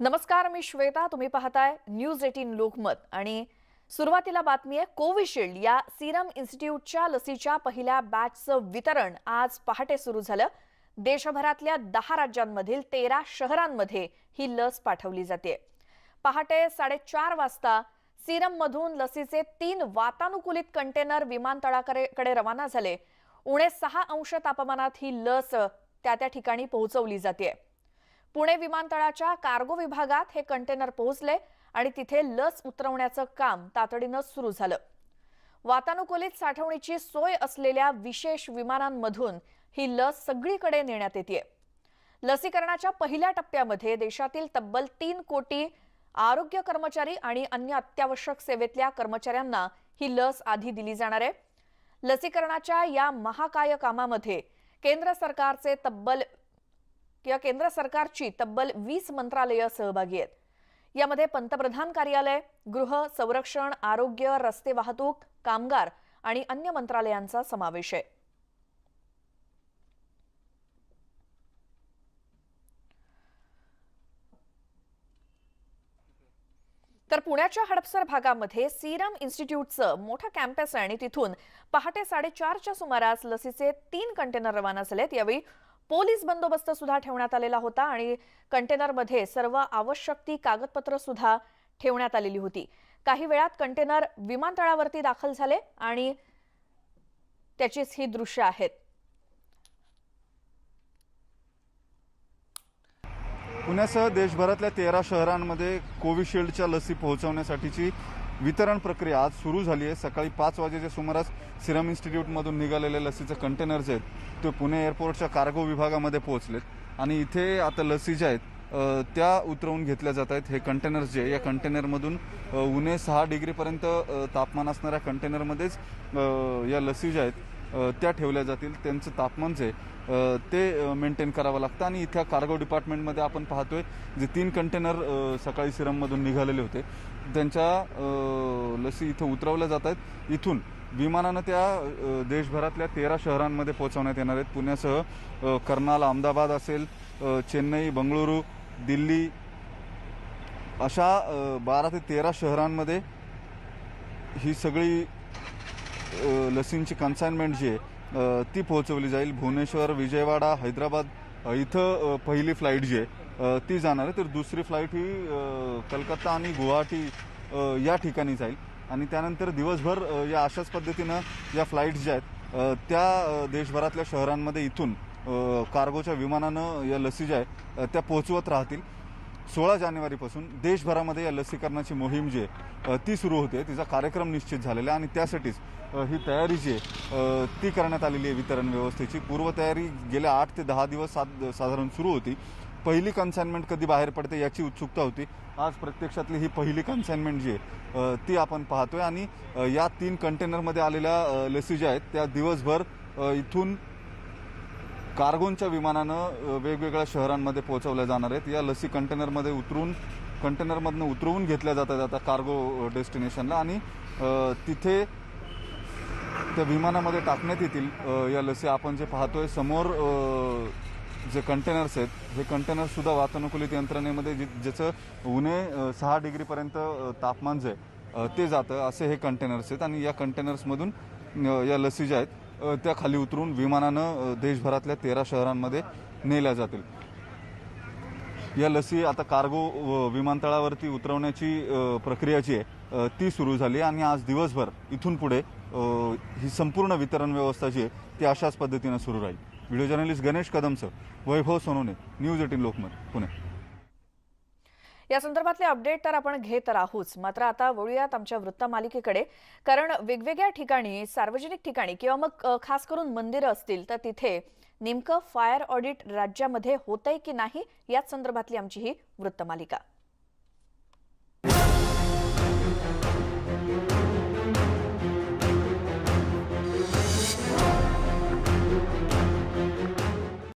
नमस्कार मी श्वेता. तुम्ही पाहताय न्यूज एटीन लोकमत. आणि सुरुवातीला बातमी आहे कोविशिल्ड या सिरम इन्स्टिट्यूटच्या लसीच्या पहिल्या बॅचचं वितरण आज पहाटे सुरू झालं. देशभरातल्या दहा राज्यांमधील तेरा शहरांमध्ये ही लस पाठवली जाते. पहाटे साडेचार वाजता सिरममधून लसीचे तीन वातानुकूलित कंटेनर विमानतळाकडे रवाना झाले. उणे सहा अंश तापमानात ही लस त्या त्या ठिकाणी पोहोचवली जाते. पुणे विमानतळाच्या कार्गो विभागात हे कंटेनर पोहोचले आणि तिथे लस उतरवण्याचं काम तातडीनं सुरू झालं. वातानुकूलित साठवणीची सोय असलेल्या विशेष विमानांमधून ही लस सगळीकडे नेण्यात येते लसीकरणाच्या पहिल्या टप्प्यामध्ये देशातील तब्बल तीन कोटी आरोग्य कर्मचारी आणि अन्य अत्यावश्यक सेवेतल्या कर्मचाऱ्यांना ही लस आधी दिली जाणार आहे. लसीकरणाच्या या महाकाय कामामध्ये केंद्र सरकारचे तब्बल किंवा केंद्र सरकारची तब्बल वीस मंत्रालयं सहभागी आहेत. यामध्ये पंतप्रधान कार्यालय गृह संरक्षण आरोग्य रस्ते वाहतूक कामगार आणि अन्य मंत्रालयांचा समावेश आहे. तर पुण्याच्या हडपसर भागामध्ये सीरम इन्स्टिट्यूटचं मोठं कॅम्पस आहे आणि तिथून पहाटे साडेचारच्या सुमारास लसीचे तीन कंटेनर रवाना झालेत. यावेळी पोलीस बंदोबस्त सुद्धा ठेवण्यात आलेला होता आणि कंटेनरमध्ये सर्व आवश्यक ती कागदपत्र सुद्धा ठेवण्यात आलेली होती. काही वेळात कंटेनर विमानतळावरती दाखल झाले आणि त्याचीच ही दृश्य आहेत. पुण्यासह देशभरातल्या तेरा शहरांमध्ये कोविशिल्डच्या लसी पोहोचवण्यासाठीची वितरण प्रक्रिया आज सुरू झाली आहे. सकाळी पाच वाजेच्या सुमारास सिरम इन्स्टिट्यूटमधून निघालेले लसीचे कंटेनर्स आहेत ते पुणे एअरपोर्टच्या कार्गो विभागामध्ये पोहोचलेत. आणि इथे आता लसी ज्या आहेत त्या उतरवून घेतल्या जात आहेत. हे कंटेनर्स जे आहे, या कंटेनरमधून उणे सहा डिग्रीपर्यंत तापमान असणाऱ्या कंटेनरमध्येच या लसी ज्या आहेत त्या ठेवल्या जातील त्यांचं तापमान जे ते मेंटेन करावं लागतं. आणि इथ्या कार्गो डिपार्टमेंटमध्ये आपण पाहतोय जे तीन कंटेनर सकाळी सिरममधून निघालेले होते त्यांच्या लसी इथं उतरवल्या जात आहेत. इथून विमानानं त्या देशभरातल्या तेरा शहरांमध्ये पोहोचवण्यात येणार आहेत. पुण्यासह कर्नाल अहमदाबाद असेल चेन्नई बंगळुरू दिल्ली अशा बारा ते तेरा शहरांमध्ये ही सगळी लसींची कन्साइनमेंट जी आहे ती पोहोचवली जाईल. भुवनेश्वर विजयवाडा हैदराबाद इथं पहिली फ्लाईट जी आहे ती जाणार आहे. तर दुसरी फ्लाईट ही कलकत्ता आणि गुवाहाटी या ठिकाणी जाईल. आणि त्यानंतर दिवसभर या अशाच पद्धतीनं या फ्लाईट्स ज्या आहेत त्या देशभरातल्या शहरांमध्ये इथून कार्गोच्या विमानानं या लसी ज्या आहेत त्या पोहोचवत राहतील. सोळा जानेवारीपासून देशभरामध्ये या लसीकरणाची मोहीम जी आहे ती सुरू होते तिचा कार्यक्रम निश्चित झालेला आहे आणि त्यासाठीच ही तयारी जी आहे ती करण्यात आलेली आहे वितरण व्यवस्थेची. पूर्वतयारी गेल्या आठ ते दहा दिवस सात साधारण सुरू होती. पहिली कन्साइनमेंट कधी बाहेर पडते याची उत्सुकता होती. आज प्रत्यक्षातली ही पहिली कन्साइनमेंट जी आहे ती आपण पाहतोय आणि या तीन कंटेनरमध्ये आलेल्या लसी ज्या आहेत त्या दिवसभर इथून कार्गोनच्या विमानानं वेगवेगळ्या शहरांमध्ये पोहोचवल्या जाणार आहेत. या लसी कंटेनरमध्ये उतरून कंटेनरमधनं उतरवून घेतल्या जातात आता कार्गो डेस्टिनेशनला आणि तिथे त्या विमानामध्ये टाकण्यात येतील या लसी. आपण जे पाहतोय समोर जे कंटेनर्स आहेत हे कंटेनर सुद्धा वातानुकूलित यंत्रणेमध्ये ज्याचं उणे सहा डिग्रीपर्यंत तापमान जे आहे ते जातं असे हे कंटेनर्स आहेत. आणि या कंटेनर्समधून या लसी ज्या आहेत त्या खाली उतरून विमानानं देशभरातल्या तेरा शहरांमध्ये नेल्या जातील. या लसी आता कार्गो विमानतळावरती उतरवण्याची प्रक्रिया जी आहे ती सुरू झाली आणि आज दिवसभर इथून पुढे ही संपूर्ण वितरण व्यवस्था जी आहे ती अशाच पद्धतीनं सुरू राहील. व्हिडिओ जर्नलिस्ट गणेश कदमचं वैभव सोनोने न्यूज एटीन लोकमत पुणे. या संदर्भातले अपडेट तर आपण घेत राहूच. मात्र आता वळूयात आमच्या वृत्तमालिकेकडे कारण वेगवेगळ्या ठिकाणी सार्वजनिक ठिकाणी किंवा मग खास करून मंदिरं असतील तर तिथे नेमकं फायर ऑडिट राज्यामध्ये होतंय की नाही याच संदर्भातली आमची ही वृत्तमालिका